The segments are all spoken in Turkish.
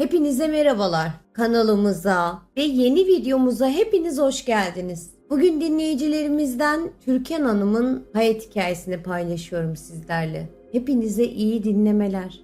Hepinize merhabalar. Kanalımıza ve yeni videomuza hepiniz hoş geldiniz. Bugün dinleyicilerimizden Türkan Hanım'ın hayat hikayesini paylaşıyorum sizlerle. Hepinize iyi dinlemeler.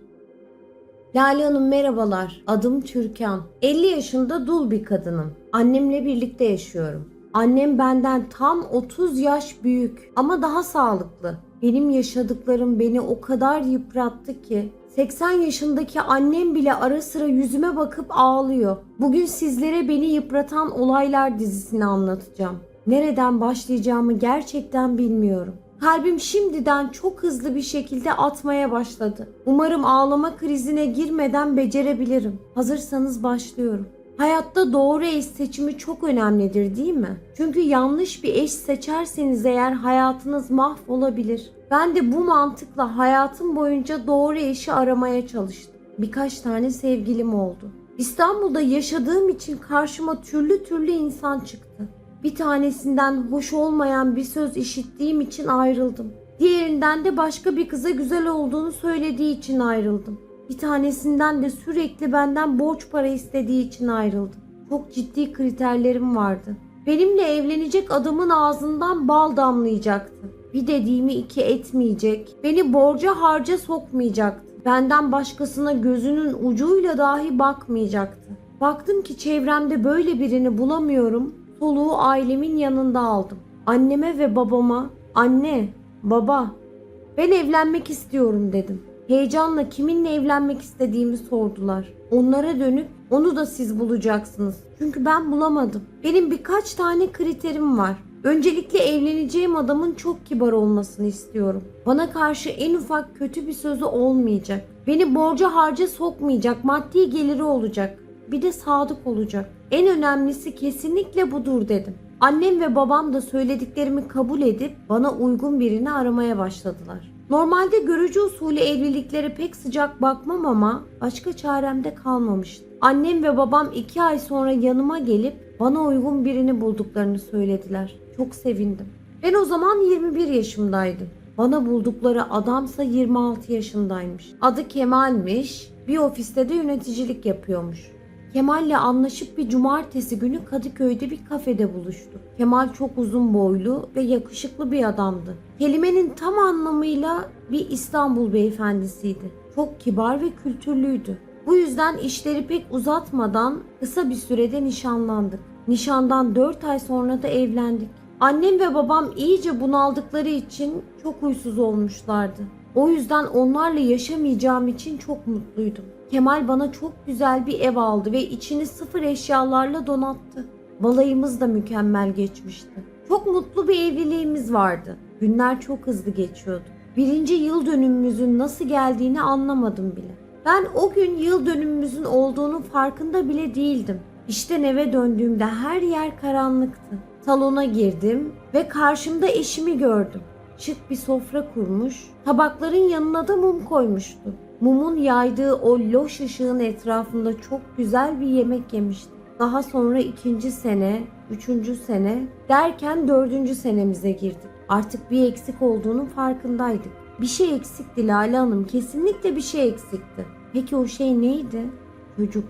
Lale Hanım merhabalar. Adım Türkan. 50 yaşında dul bir kadınım. Annemle birlikte yaşıyorum. Annem benden tam 30 yaş büyük ama daha sağlıklı. Benim yaşadıklarım beni o kadar yıprattı ki 80 yaşındaki annem bile ara sıra yüzüme bakıp ağlıyor. Bugün sizlere beni yıpratan olaylar dizisini anlatacağım. Nereden başlayacağımı gerçekten bilmiyorum. Kalbim şimdiden çok hızlı bir şekilde atmaya başladı. Umarım ağlama krizine girmeden becerebilirim. Hazırsanız başlıyorum. Hayatta doğru eş seçimi çok önemlidir değil mi? Çünkü yanlış bir eş seçerseniz eğer hayatınız mahvolabilir. Ben de bu mantıkla hayatım boyunca doğru eşi aramaya çalıştım. Birkaç tane sevgilim oldu. İstanbul'da yaşadığım için karşıma türlü türlü insan çıktı. Bir tanesinden hoş olmayan bir söz işittiğim için ayrıldım. Diğerinden de başka bir kıza güzel olduğunu söylediği için ayrıldım. Bir tanesinden de sürekli benden borç para istediği için ayrıldım. Çok ciddi kriterlerim vardı. Benimle evlenecek adamın ağzından bal damlayacaktı. Bir dediğimi iki etmeyecek. Beni borca harca sokmayacaktı. Benden başkasına gözünün ucuyla dahi bakmayacaktı. Baktım ki çevremde böyle birini bulamıyorum. Soluğu ailemin yanında aldım. Anneme ve babama, anne, baba, ben evlenmek istiyorum dedim. Heyecanla kiminle evlenmek istediğimi sordular. Onlara dönüp onu da siz bulacaksınız. Çünkü ben bulamadım. Benim birkaç tane kriterim var. Öncelikle evleneceğim adamın çok kibar olmasını istiyorum. Bana karşı en ufak kötü bir sözü olmayacak. Beni borca harca sokmayacak, maddi geliri olacak. Bir de sadık olacak. En önemlisi kesinlikle budur dedim. Annem ve babam da söylediklerimi kabul edip bana uygun birini aramaya başladılar. Normalde görücü usulü evliliklere pek sıcak bakmam ama başka çarem de kalmamıştı. Annem ve babam iki ay sonra yanıma gelip bana uygun birini bulduklarını söylediler. Çok sevindim. Ben o zaman 21 yaşımdaydım. Bana buldukları adamsa 26 yaşındaymış. Adı Kemal'miş. Bir ofiste de yöneticilik yapıyormuş. Kemal'le anlaşıp bir cumartesi günü Kadıköy'de bir kafede buluştuk. Kemal çok uzun boylu ve yakışıklı bir adamdı. Kelimenin tam anlamıyla bir İstanbul beyefendisiydi. Çok kibar ve kültürlüydü. Bu yüzden işleri pek uzatmadan kısa bir sürede nişanlandık. Nişandan 4 ay sonra da evlendik. Annem ve babam iyice bunaldıkları için çok huysuz olmuşlardı. O yüzden onlarla yaşamayacağım için çok mutluydum. Kemal bana çok güzel bir ev aldı ve içini sıfır eşyalarla donattı. Balayımız da mükemmel geçmişti. Çok mutlu bir evliliğimiz vardı. Günler çok hızlı geçiyordu. Birinci yıl dönümümüzün nasıl geldiğini anlamadım bile. Ben o gün yıl dönümümüzün olduğunu farkında bile değildim. İşten eve döndüğümde her yer karanlıktı. Salona girdim ve karşımda eşimi gördüm. Şık bir sofra kurmuş, tabakların yanına da mum koymuştu. Mumun yaydığı o loş ışığın etrafında çok güzel bir yemek yemiştim. Daha sonra ikinci sene, üçüncü sene derken dördüncü senemize girdik. Artık bir eksik olduğunun farkındaydık. Bir şey eksikti Lale Hanım, kesinlikle bir şey eksikti. Peki o şey neydi? Çocuk.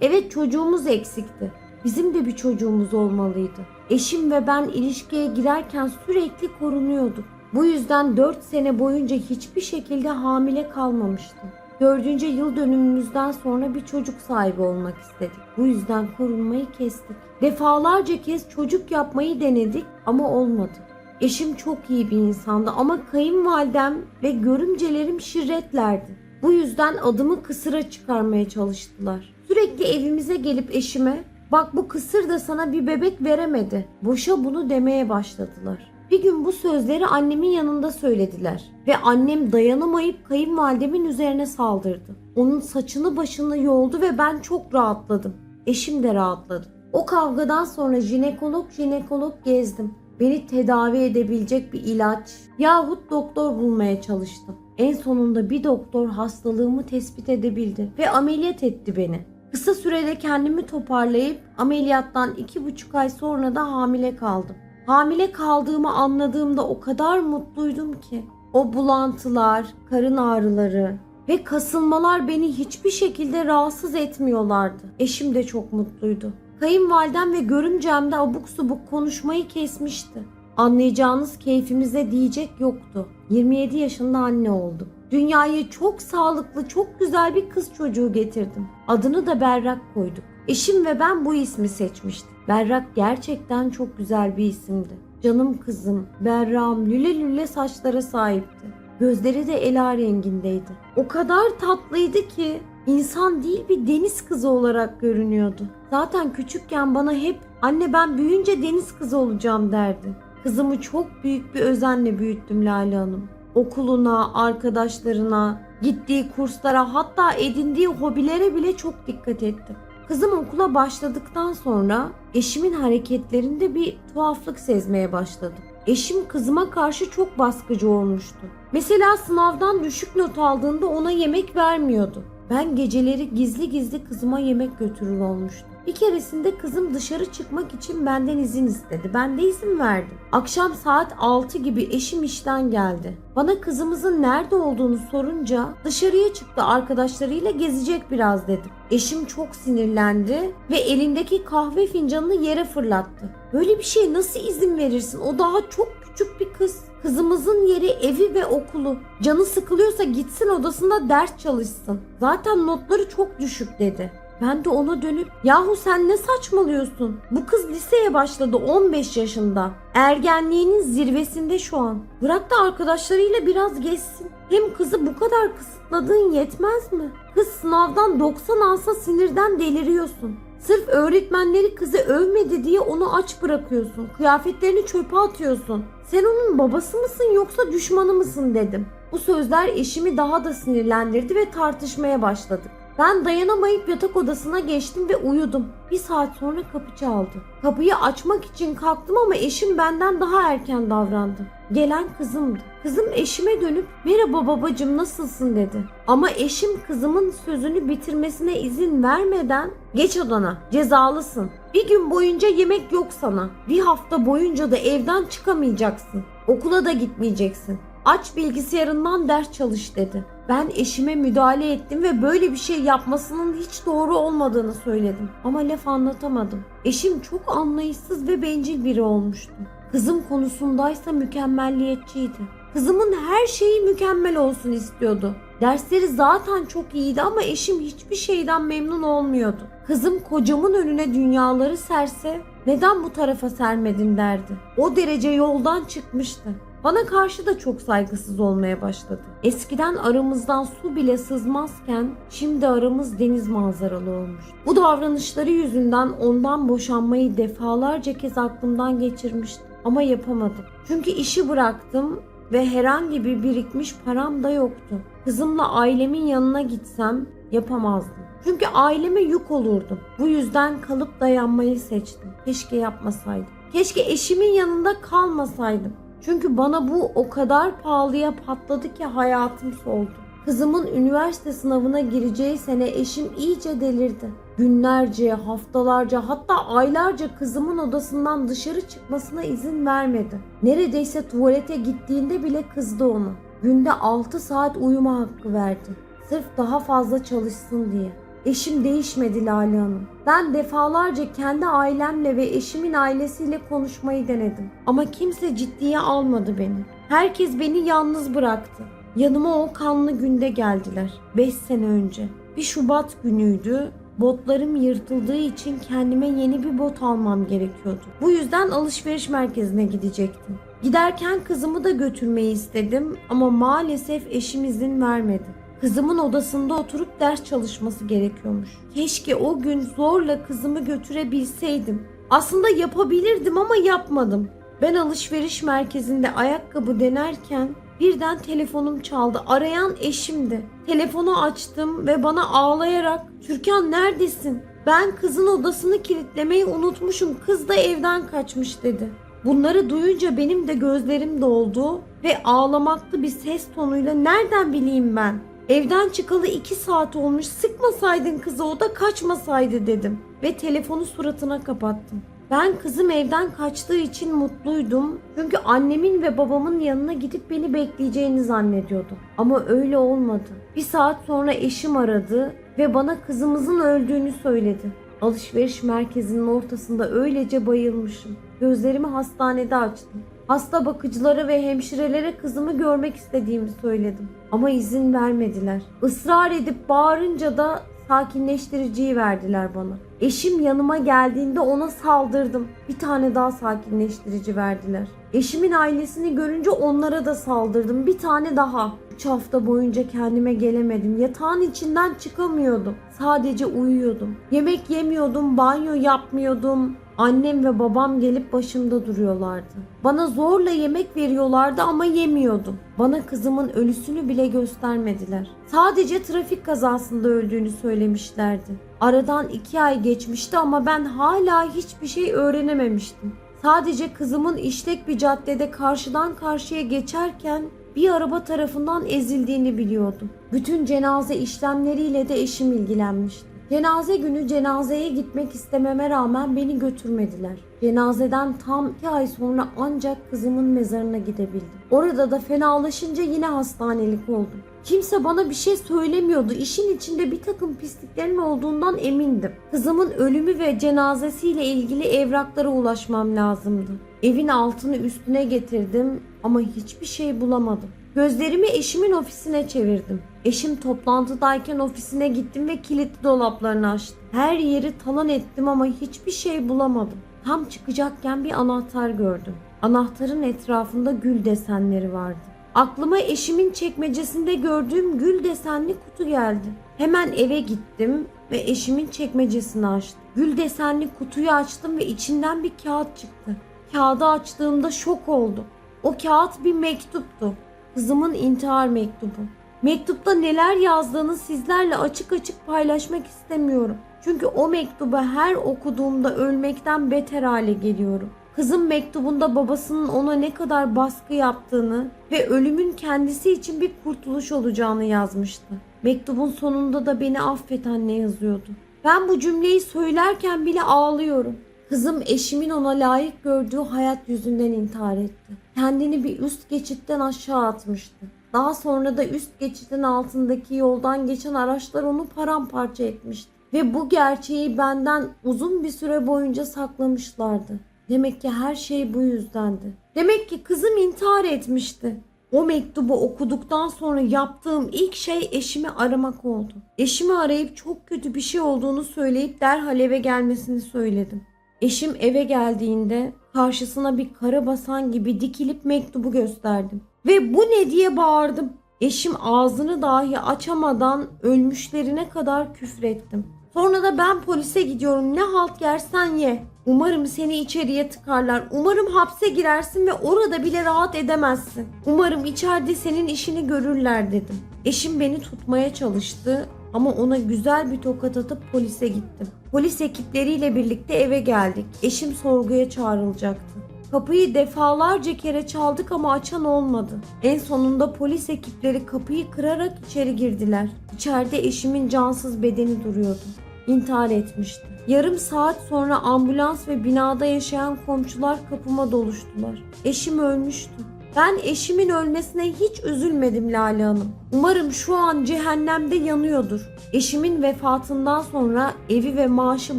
Evet çocuğumuz eksikti. Bizim de bir çocuğumuz olmalıydı. Eşim ve ben ilişkiye girerken sürekli korunuyorduk. Bu yüzden 4 sene boyunca hiçbir şekilde hamile kalmamıştım. Dördüncü yıl dönümümüzden sonra bir çocuk sahibi olmak istedik. Bu yüzden korunmayı kestik. Defalarca kez çocuk yapmayı denedik ama olmadı. Eşim çok iyi bir insandı ama kayınvalidem ve görümcelerim şirretlerdi. Bu yüzden adımı kısıra çıkarmaya çalıştılar. Sürekli evimize gelip eşime bak bu kısır da sana bir bebek veremedi. Boşa bunu demeye başladılar. Bir gün bu sözleri annemin yanında söylediler ve annem dayanamayıp kayınvalidemin üzerine saldırdı. Onun saçını başını yoldu ve ben çok rahatladım. Eşim de rahatladı. O kavgadan sonra jinekolog jinekolog gezdim. Beni tedavi edebilecek bir ilaç yahut doktor bulmaya çalıştım. En sonunda bir doktor hastalığımı tespit edebildi ve ameliyat etti beni. Kısa sürede kendimi toparlayıp ameliyattan iki buçuk ay sonra da hamile kaldım. Hamile kaldığımı anladığımda o kadar mutluydum ki. O bulantılar, karın ağrıları, ve kasılmalar beni hiçbir şekilde rahatsız etmiyorlardı. Eşim de çok mutluydu. Kayınvalidem ve görümcem de abuk subuk konuşmayı kesmişti. Anlayacağınız keyfimize diyecek yoktu. 27 yaşında anne oldum. Dünyaya çok sağlıklı, çok güzel bir kız çocuğu getirdim. Adını da Berrak koyduk. Eşim ve ben bu ismi seçmiştik. Berrak gerçekten çok güzel bir isimdi. Canım kızım, Berrak'ım lüle lüle saçlara sahipti. Gözleri de ela rengindeydi. O kadar tatlıydı ki insan değil bir deniz kızı olarak görünüyordu. Zaten küçükken bana hep anne ben büyüyünce deniz kızı olacağım derdi. Kızımı çok büyük bir özenle büyüttüm Lale Hanım. Okuluna, arkadaşlarına, gittiği kurslara hatta edindiği hobilere bile çok dikkat ettim. Kızım okula başladıktan sonra eşimin hareketlerinde bir tuhaflık sezmeye başladım. Eşim kızıma karşı çok baskıcı olmuştu. Mesela sınavdan düşük not aldığında ona yemek vermiyordu. Ben geceleri gizli gizli kızıma yemek götürür olmuştum. Bir keresinde kızım dışarı çıkmak için benden izin istedi. Ben de izin verdim. Akşam saat 6 gibi eşim işten geldi. Bana kızımızın nerede olduğunu sorunca dışarıya çıktı arkadaşlarıyla gezecek biraz dedim. Eşim çok sinirlendi ve elindeki kahve fincanını yere fırlattı. Böyle bir şeye nasıl izin verirsin? O daha çok küçük bir kız. Kızımızın yeri evi ve okulu. Canı sıkılıyorsa gitsin odasında ders çalışsın. Zaten notları çok düşük dedi. Ben de ona dönüp yahu sen ne saçmalıyorsun? Bu kız liseye başladı 15 yaşında. Ergenliğinin zirvesinde şu an. Bırak da arkadaşlarıyla biraz gezsin. Hem kızı bu kadar kısıtladığın yetmez mi? Kız sınavdan 90 alsa sinirden deliriyorsun. Sırf öğretmenleri kızı övmedi diye onu aç bırakıyorsun. Kıyafetlerini çöpe atıyorsun. Sen onun babası mısın yoksa düşmanı mısın dedim. Bu sözler eşimi daha da sinirlendirdi ve tartışmaya başladık. Ben dayanamayıp yatak odasına geçtim ve uyudum. Bir saat sonra kapı çaldı. Kapıyı açmak için kalktım ama eşim benden daha erken davrandı. Gelen kızımdı. Kızım eşime dönüp merhaba babacım nasılsın dedi. Ama eşim kızımın sözünü bitirmesine izin vermeden geç odana cezalısın. Bir gün boyunca yemek yok sana. Bir hafta boyunca da evden çıkamayacaksın. Okula da gitmeyeceksin. Aç bilgisayarından ders çalış dedi. Ben eşime müdahale ettim ve böyle bir şey yapmasının hiç doğru olmadığını söyledim. Ama laf anlatamadım. Eşim çok anlayışsız ve bencil biri olmuştu. Kızım konusundaysa mükemmelliyetçiydi. Kızımın her şeyi mükemmel olsun istiyordu. Dersleri zaten çok iyiydi ama eşim hiçbir şeyden memnun olmuyordu. Kızım kocamın önüne dünyaları serse neden bu tarafa sermedin derdi. O derece yoldan çıkmıştı. Bana karşı da çok saygısız olmaya başladı. Eskiden aramızdan su bile sızmazken şimdi aramız deniz manzaralı olmuş. Bu davranışları yüzünden ondan boşanmayı defalarca kez aklımdan geçirmiştim ama yapamadım. Çünkü işi bıraktım ve herhangi bir birikmiş param da yoktu. Kızımla ailemin yanına gitsem yapamazdım. Çünkü aileme yük olurdum. Bu yüzden kalıp dayanmayı seçtim. Keşke yapmasaydım. Keşke eşimin yanında kalmasaydım. Çünkü bana bu o kadar pahalıya patladı ki hayatım soldu. Kızımın üniversite sınavına gireceği sene eşim iyice delirdi. Günlerce, haftalarca hatta aylarca kızımın odasından dışarı çıkmasına izin vermedi. Neredeyse tuvalete gittiğinde bile kızdı onu. Günde 6 saat uyuma hakkı verdi. Sırf daha fazla çalışsın diye. Eşim değişmedi Lale Hanım. Ben defalarca kendi ailemle ve eşimin ailesiyle konuşmayı denedim. Ama kimse ciddiye almadı beni. Herkes beni yalnız bıraktı. Yanıma o kanlı günde geldiler. 5 sene önce. Bir Şubat günüydü. Botlarım yırtıldığı için kendime yeni bir bot almam gerekiyordu. Bu yüzden alışveriş merkezine gidecektim. Giderken kızımı da götürmeyi istedim ama maalesef eşim izin vermedi. Kızımın odasında oturup ders çalışması gerekiyormuş. Keşke o gün zorla kızımı götürebilseydim. Aslında yapabilirdim ama yapmadım. Ben alışveriş merkezinde ayakkabı denerken birden telefonum çaldı. Arayan eşimdi. Telefonu açtım ve bana ağlayarak "Türkan neredesin? Ben kızın odasını kilitlemeyi unutmuşum. Kız da evden kaçmış." dedi. Bunları duyunca benim de gözlerim doldu ve ağlamaklı bir ses tonuyla "Nereden bileyim ben?" Evden çıkalı iki saat olmuş sıkmasaydın kızı o da kaçmasaydı dedim. Ve telefonu suratına kapattım. Ben kızım evden kaçtığı için mutluydum. Çünkü annemin ve babamın yanına gidip beni bekleyeceğini zannediyordum. Ama öyle olmadı. Bir saat sonra eşim aradı ve bana kızımızın öldüğünü söyledi. Alışveriş merkezinin ortasında öylece bayılmışım. Gözlerimi hastanede açtım. Hasta bakıcılara ve hemşirelere kızımı görmek istediğimi söyledim. Ama izin vermediler. Israr edip bağırınca da sakinleştiriciyi verdiler bana. Eşim yanıma geldiğinde ona saldırdım. Bir tane daha sakinleştirici verdiler. Eşimin ailesini görünce onlara da saldırdım. Bir tane daha. 3 hafta boyunca kendime gelemedim. Yatağın içinden çıkamıyordum. Sadece uyuyordum. Yemek yemiyordum, banyo yapmıyordum. Annem ve babam gelip başımda duruyorlardı. Bana zorla yemek veriyorlardı ama yemiyordum. Bana kızımın ölüsünü bile göstermediler. Sadece trafik kazasında öldüğünü söylemişlerdi. Aradan iki ay geçmişti ama ben hala hiçbir şey öğrenememiştim. Sadece kızımın işlek bir caddede karşıdan karşıya geçerken bir araba tarafından ezildiğini biliyordum. Bütün cenaze işlemleriyle de eşim ilgilenmişti. Cenaze günü cenazeye gitmek istememe rağmen beni götürmediler. Cenazeden tam iki ay sonra ancak kızımın mezarına gidebildim. Orada da fenalaşınca yine hastanelik oldum. Kimse bana bir şey söylemiyordu. İşin içinde bir takım pisliklerin olduğundan emindim. Kızımın ölümü ve cenazesiyle ilgili evraklara ulaşmam lazımdı. Evin altını üstüne getirdim ama hiçbir şey bulamadım. Gözlerimi eşimin ofisine çevirdim. Eşim toplantıdayken ofisine gittim ve kilitli dolaplarını açtım. Her yeri talan ettim ama hiçbir şey bulamadım. Tam çıkacakken bir anahtar gördüm. Anahtarın etrafında gül desenleri vardı. Aklıma eşimin çekmecesinde gördüğüm gül desenli kutu geldi. Hemen eve gittim ve eşimin çekmecesini açtım. Gül desenli kutuyu açtım ve içinden bir kağıt çıktı. Kağıdı açtığımda şok oldum. O kağıt bir mektuptu. Kızımın intihar mektubu. Mektupta neler yazdığını sizlerle açık açık paylaşmak istemiyorum. Çünkü o mektubu her okuduğumda ölmekten beter hale geliyorum. Kızım mektubunda babasının ona ne kadar baskı yaptığını ve ölümün kendisi için bir kurtuluş olacağını yazmıştı. Mektubun sonunda da beni affet anne yazıyordu. Ben bu cümleyi söylerken bile ağlıyorum. Kızım eşimin ona layık gördüğü hayat yüzünden intihar etti. Kendini bir üst geçitten aşağı atmıştı. Daha sonra da üst geçitin altındaki yoldan geçen araçlar onu paramparça etmişti. Ve bu gerçeği benden uzun bir süre boyunca saklamışlardı. Demek ki her şey bu yüzdendi. Demek ki kızım intihar etmişti. O mektubu okuduktan sonra yaptığım ilk şey eşimi aramak oldu. Eşimi arayıp çok kötü bir şey olduğunu söyleyip derhal eve gelmesini söyledim. Eşim eve geldiğinde karşısına bir kara basan gibi dikilip mektubu gösterdim. Ve bu ne diye bağırdım. Eşim ağzını dahi açamadan ölmüşlerine kadar küfrettim. Sonra da ben polise gidiyorum ne halt yersen ye. Umarım seni içeriye tıkarlar. Umarım hapse girersin ve orada bile rahat edemezsin. Umarım içeride senin işini görürler dedim. Eşim beni tutmaya çalıştı ama ona güzel bir tokat atıp polise gittim. Polis ekipleriyle birlikte eve geldik. Eşim sorguya çağrılacaktı. Kapıyı defalarca kere çaldık ama açan olmadı. En sonunda polis ekipleri kapıyı kırarak içeri girdiler. İçeride eşimin cansız bedeni duruyordu. İntihar etmişti. Yarım saat sonra ambulans ve binada yaşayan komşular kapıma doluştular. Eşim ölmüştü. Ben eşimin ölmesine hiç üzülmedim Lale Hanım. Umarım şu an cehennemde yanıyordur. Eşimin vefatından sonra evi ve maaşı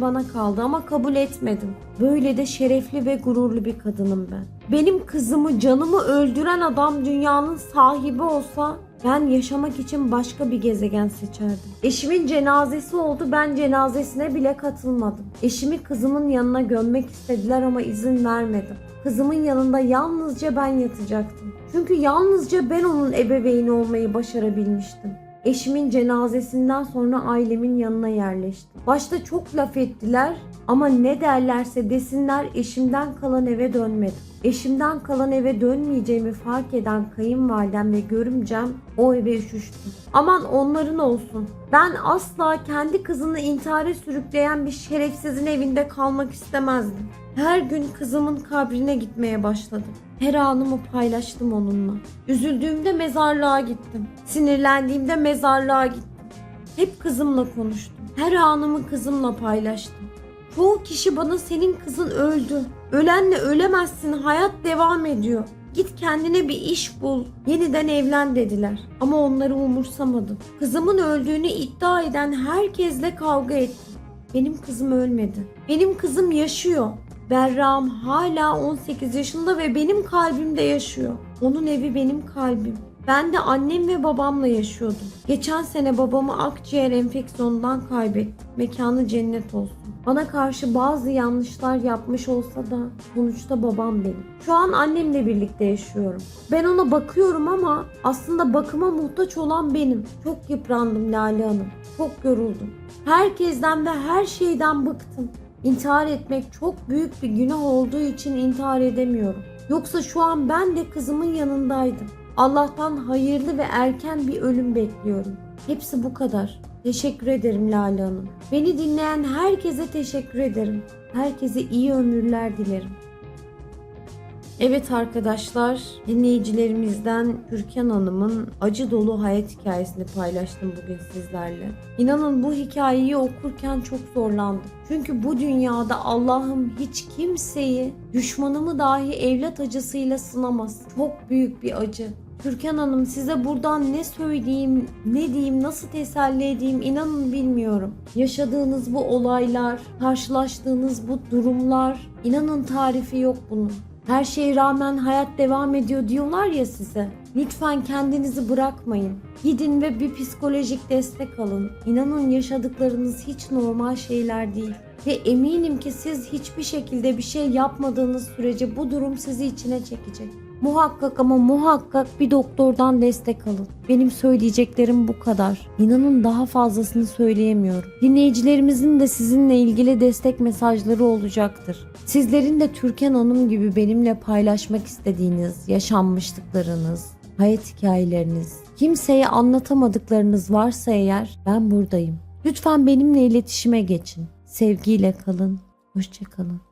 bana kaldı ama kabul etmedim. Böyle de şerefli ve gururlu bir kadınım ben. Benim kızımı, canımı öldüren adam dünyanın sahibi olsa ben yaşamak için başka bir gezegen seçerdim. Eşimin cenazesi oldu ben cenazesine bile katılmadım. Eşimi kızımın yanına gömmek istediler ama izin vermedim. Kızımın yanında yalnızca ben yatacaktım. Çünkü yalnızca ben onun ebeveyni olmayı başarabilmiştim. Eşimin cenazesinden sonra ailemin yanına yerleştim. Başta çok laf ettiler ama ne derlerse desinler eşimden kalan eve dönmedim. Eşimden kalan eve dönmeyeceğimi fark eden kayınvalidem ve görümcem o eve üşüştü. Aman onların olsun. Ben asla kendi kızını intihara sürükleyen bir şerefsizin evinde kalmak istemezdim. Her gün kızımın kabrine gitmeye başladım. Her anımı paylaştım onunla. Üzüldüğümde mezarlığa gittim. Sinirlendiğimde mezarlığa gittim. Hep kızımla konuştum. Her anımı kızımla paylaştım. Çoğu kişi bana senin kızın öldü. Ölenle ölemezsin hayat devam ediyor. Git kendine bir iş bul. Yeniden evlen dediler. Ama onları umursamadım. Kızımın öldüğünü iddia eden herkesle kavga ettim. Benim kızım ölmedi. Benim kızım yaşıyor. Berra'm hala 18 yaşında ve benim kalbimde yaşıyor. Onun evi benim kalbim. Ben de annem ve babamla yaşıyordum. Geçen sene babamı akciğer enfeksiyonundan kaybettim. Mekanı cennet olsun. Bana karşı bazı yanlışlar yapmış olsa da sonuçta babam benim. Şu an annemle birlikte yaşıyorum. Ben ona bakıyorum ama aslında bakıma muhtaç olan benim. Çok yıprandım Lale Hanım. Çok yoruldum. Herkesten ve her şeyden bıktım. İntihar etmek çok büyük bir günah olduğu için intihar edemiyorum. Yoksa şu an ben de kızımın yanındaydım. Allah'tan hayırlı ve erken bir ölüm bekliyorum. Hepsi bu kadar. Teşekkür ederim Lale Hanım. Beni dinleyen herkese teşekkür ederim. Herkese iyi ömürler dilerim. Evet arkadaşlar, dinleyicilerimizden Türkan Hanım'ın acı dolu hayat hikayesini paylaştım bugün sizlerle. İnanın bu hikayeyi okurken çok zorlandım. Çünkü bu dünyada Allah'ım hiç kimseyi, düşmanımı dahi evlat acısıyla sınamaz. Çok büyük bir acı. Türkan Hanım size buradan ne söyleyeyim, ne diyeyim, nasıl teselli edeyim inanın bilmiyorum. Yaşadığınız bu olaylar, karşılaştığınız bu durumlar, inanın tarifi yok bunun. Her şeye rağmen hayat devam ediyor diyorlar ya size. Lütfen kendinizi bırakmayın. Gidin ve bir psikolojik destek alın. İnanın yaşadıklarınız hiç normal şeyler değil. Ve eminim ki siz hiçbir şekilde bir şey yapmadığınız sürece bu durum sizi içine çekecek. Muhakkak ama muhakkak bir doktordan destek alın. Benim söyleyeceklerim bu kadar. İnanın daha fazlasını söyleyemiyorum. Dinleyicilerimizin de sizinle ilgili destek mesajları olacaktır. Sizlerin de Türkan Hanım gibi benimle paylaşmak istediğiniz yaşanmışlıklarınız, hayat hikayeleriniz, kimseye anlatamadıklarınız varsa eğer ben buradayım. Lütfen benimle iletişime geçin. Sevgiyle kalın. Hoşçakalın.